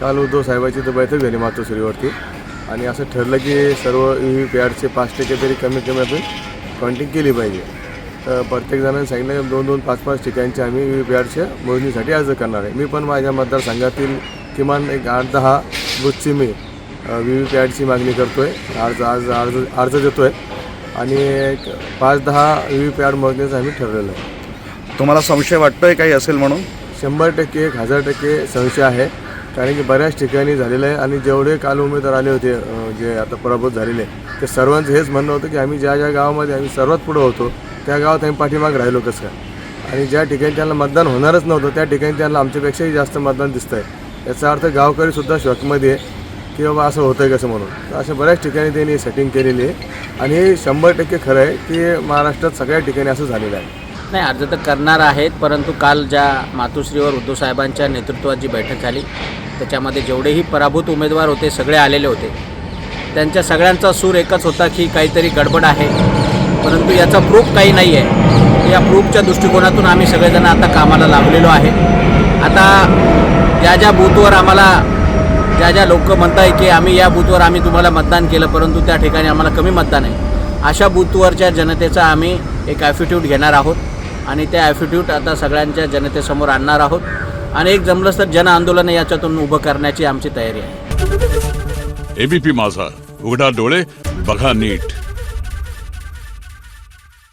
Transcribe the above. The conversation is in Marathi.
काल उद्धव साहेबाची तर बैठक झाली मातोश्रीवरती. आणि असं ठरलं की सर्व ई व्ही पॅडचे पाच टक्के तरी कमीत कमी आपण काउंटिंग केली पाहिजे. तर प्रत्येक जणांनी सांगितलं की दोन दोन पाच पाच ठिकाणचे आम्ही ई व्ही पॅडच्या मोजणीसाठी अर्ज करणार आहे. मी पण माझ्या मतदारसंघातील किमान एक आठ दहा बूथची मी व्ही व्ही पॅडची मागणी करतो आहे अर्ज अर्ज अर्ज अर्ज देतो आहे आणि एक पाच दहा व्ही व्ही पॅड मोजण्याचं आम्ही ठरलेलं आहे. तुम्हाला संशय वाटतोय काही असेल म्हणून? शंभर टक्के एक हजार टक्के संशय आहे. कारण की बऱ्याच ठिकाणी झालेलं आहे आणि जेवढे काल उमेदवार आले होते जे आता पराभूत झालेले ते सर्वांचं हेच म्हणणं होतं की आम्ही ज्या ज्या गावामध्ये आम्ही सर्वात पुढं होतो त्या गावात आम्ही पाठीमाग राहिलो कसं काय? आणि ज्या ठिकाणी त्यांना मतदान होणारच नव्हतं त्या ठिकाणी त्यांना आमच्यापेक्षाही जास्त मतदान दिसतं आहे याचा अर्थ गावकरीसुद्धा शॉकमध्ये आहे की बाबा असं होतं आहे कसं म्हणून. तर अशा बऱ्याच ठिकाणी त्यांनी सेटिंग केलेली आहे. आणि हे शंभर टक्के खरं आहे की महाराष्ट्रात सगळ्या ठिकाणी असं झालेलं आहे. नाही अर्ज तर करणार आहेत परंतु काल ज्या मातोश्रीवर उद्धव साहेबांच्या नेतृत्वात जी बैठक झाली त्याच्यामध्ये जेवढेही पराभूत उमेदवार होते सगळे आलेले होते. त्यांच्या सगळ्यांचा सूर एकच होता की काहीतरी गडबड आहे परंतु याचा प्रूफ काही नाही आहे. या प्रूफच्या दृष्टिकोनातून आम्ही सगळेजण आता कामाला लागलेलो आहे. आता ज्या ज्या बूथवर आम्हाला ज्या ज्या लोक म्हणत आहे की आम्ही या बूथवर आम्ही तुम्हाला मतदान केलं परंतु त्या ठिकाणी आम्हाला कमी मतदान आहे. अशा बूथवरच्या जनतेचा आम्ही एक ॲफिट्यूड घेणार आहोत. आणि त्या ॲफिट्यूट आता सगळ्यांच्या जनतेसमोर आणणार आहोत. आणि एक जमलंच तर जन आंदोलन याच्यातून उभं करण्याची आमची तयारी आहे. एबीपी माझा. उघडा डोळे बघा नीट.